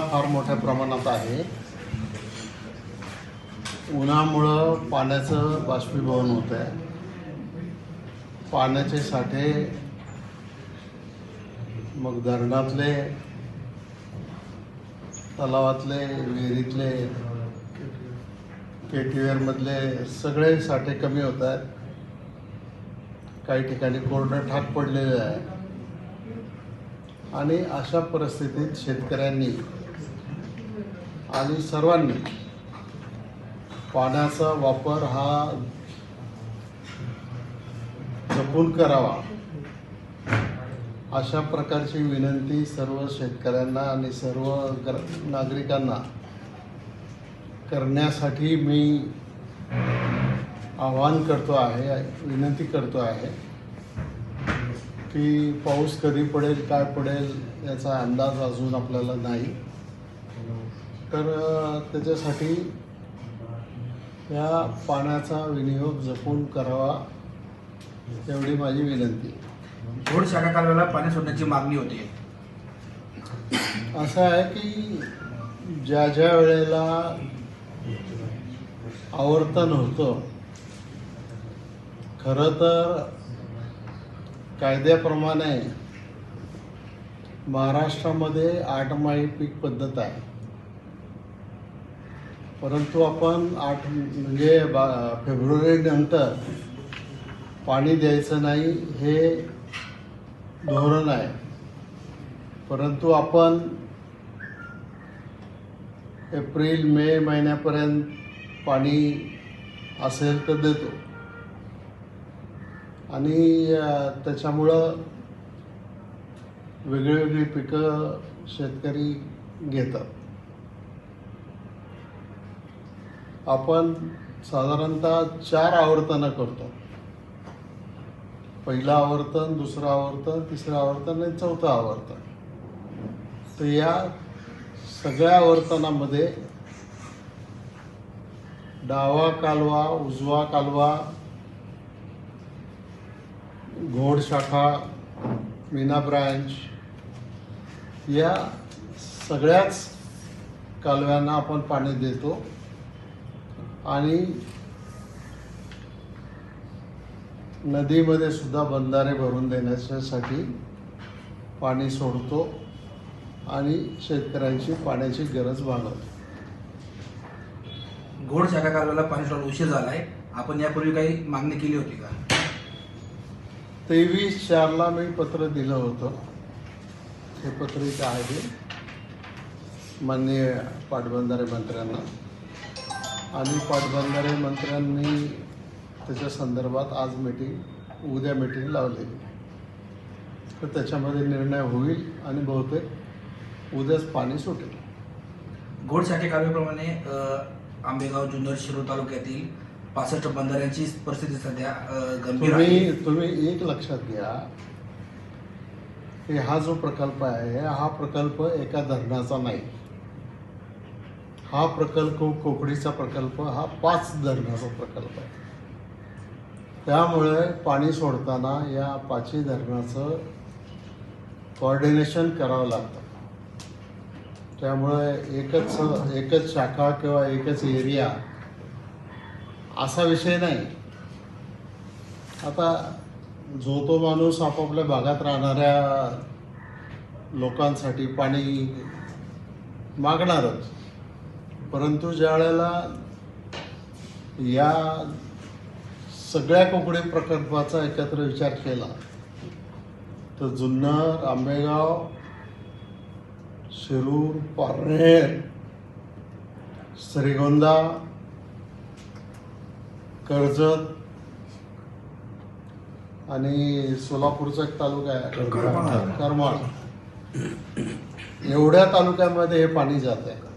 फार मोठ्या प्रमाणात आहे. उन्हामुळं पाण्याचं बाष्पीभवन होत आहे पाण्याचे साठे मग धरणातले तलावातले विहिरीतले केटीवेअरमधले मधले सगळे साठे कमी होत आहेत काही ठिकाणी कोरडं ठाक पडलेलं आहे. आणि अशा परिस्थितीत शेतकऱ्यांनी आणि सर्वांनी पाण्याचा वापर हा जपून करावा. अशा प्रकारची विनंती सर्व शेतकऱ्यांना आणि सर्व ग्र नागरिकांना करण्यासाठी मी आवाहन करतो आहे विनंती करतो आहे की पाऊस कधी पडेल काय पडेल याचा अंदाज अजून आपल्याला नाही. तर त्याच्यासाठी या पाण्याचा विनियोग जपून करावा एवढी माझी विनंती. घोड शाखा कालव्याला पाणी सोडण्याची मागणी होती. असं आहे की ज्या ज्या वेळेला आवर्तन होतं खरं तर कायद्याप्रमाणे महाराष्ट्रामध्ये आठ माळी पीक पद्धत आहे. परंतु आपण आठ म्हणजे बा फेब्रुवारीनंतर पाणी द्यायचं नाही हे धोरण आहे. परंतु आपण एप्रिल मे महिन्यापर्यंत पाणी असेल तर देतो. आणि त्याच्यामुळं त्याच्यामुळं वेगळी पिकं शेतकरी घेतात. आपण साधारणतः चार आवर्तनं करतो. पहिलं आवर्तन दुसरं आवर्तन तिसरं आवर्तन आणि चौथं आवर्तन. तर या सगळ्या आवर्तनामध्ये डावा कालवा उजवा कालवा घोड शाखा मीना ब्रांच या सगळ्याच कालव्यांना आपण पाणी देतो. आणि नदीमध्ये सुद्धा बंधारे भरून देण्यासाठी पाणी सोडतो आणि शेतकऱ्यांची पाण्याची गरज भागवतो. घोड शाखा कालव्याला पाणी सोडायला उशीर झालाय. आपण यापूर्वी काही मागणी केली होती का? तेवीस चारला मी पत्र दिलं होतं. हे पत्र इथं आहे. माननीय पाटबंधारे मंत्र्यांना. आणि पाटबंधारे मंत्र्यांनी त्याच्या संदर्भात आज मीटिंग उद्या मीटिंग लावलेली तर त्याच्यामध्ये निर्णय होईल आणि बहुतेक उद्याच पाणी सुटेल. घोड शाखे कालव्याप्रमाणे अ, आंबेगाव जुन्नर शिरूर तालुक्यातील पासष्ट बंधाऱ्यांची परिस्थिती सध्या गंभीर तुम्ही तुम्ही एक लक्षात घ्या. की हा जो प्रकल्प आहे हा प्रकल्प एका धरणाचा नाही. हा प्रकल्प कोकणीचा प्रकल्प हा पाच धरणाचा प्रकल्प आहे. त्यामुळे पाणी सोडताना या पाचही धरणाचं कॉर्डिनेशन करावं लागतं. त्यामुळे एकच एकच शाखा किंवा एकच एरिया असा विषय नाही. आता जो तो माणूस आपापल्या भागात राहणाऱ्या लोकांसाठी पाणी मागणारच. परंतु ज्या वेळेला या सगळ्या कोकणी प्रकल्पाचा एकत्र विचार केला तर जुन्नर आंबेगाव शिरूर पारनेर श्रीगोंदा कर्जत आणि सोलापूरचा एक तालुका आहे. करमाळ. एवढ्या तालुक्यामध्ये हे पाणी जात आहे.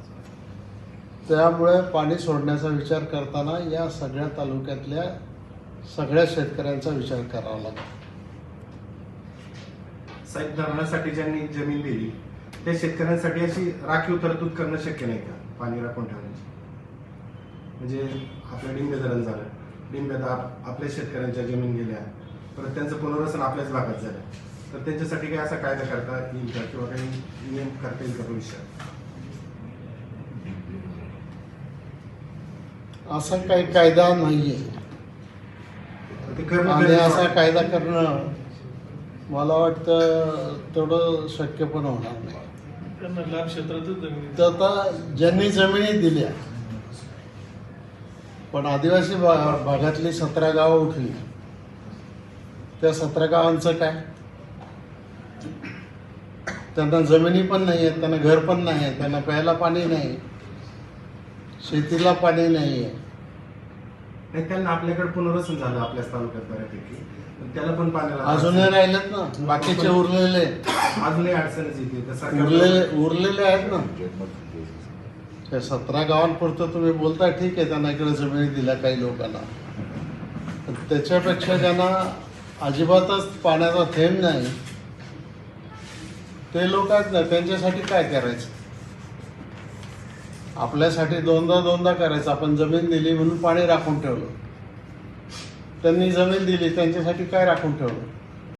त्यामुळे पाणी सोडण्याचा विचार करताना या सगळ्या तालुक्यातल्या सगळ्या शेतकऱ्यांचा विचार करावा लागतो. साहेब धरणासाठी ज्यांनी जमीन दिली त्या शेतकऱ्यांसाठी अशी राखीव तरतूद करणं शक्य नाही का? पाणी राखून ठेवण्याची. म्हणजे आपलं डिंबे धरण झालं डिंबेदार आपल्या शेतकऱ्यांच्या जमीन गेल्या. परत त्यांचं पुनर्वसन आपल्याच भागात झालं. तर त्यांच्यासाठी काही असा कायदा करता येईल का? किंवा काही नियम करता येईल का भविष्यात? असा काही कायदा आणि गरजेचं असा आहे. कायदा करणं मला वाटतं तेवढं शक्य पण होणार नाही. तर आता ज्यांनी जमिनी दिल्या पण आदिवासी भागातली सतरा गावं उठली. त्या सतरा गावांचं काय? त्यांना जमिनी पण नाही आहेत त्यांना घर पण नाही आहे त्यांना प्यायला पाणी नाही. शेतीला पाणी नाही आहे नाही त्यांना आपल्याकडे पुनर्वसन झालं आपल्याच तालुक्यात बऱ्यापैकी. पण त्याला पण पाण्याला अजूनही राहिलेत ना? बाकीचे उरलेले. अजूनही अडचणच येते. तर सरकार उरलेले उरलेले आहेत ना? त्या सतरा गावांपुरतं तुम्ही बोलताय ठीक आहे त्यांना इकडे जमिनी दिल्या काही लोकांना. पण त्याच्यापेक्षा ज्यांना अजिबातच पाण्याचा थेंब नाही ते लोक आहेत ना त्यांच्यासाठी काय करायचं? आपल्यासाठी दोनदा दोनदा करायचं. आपण जमीन दिली म्हणून पाणी राखून ठेवलं. त्यांनी जमीन दिली त्यांच्यासाठी काय राखून ठेवलं?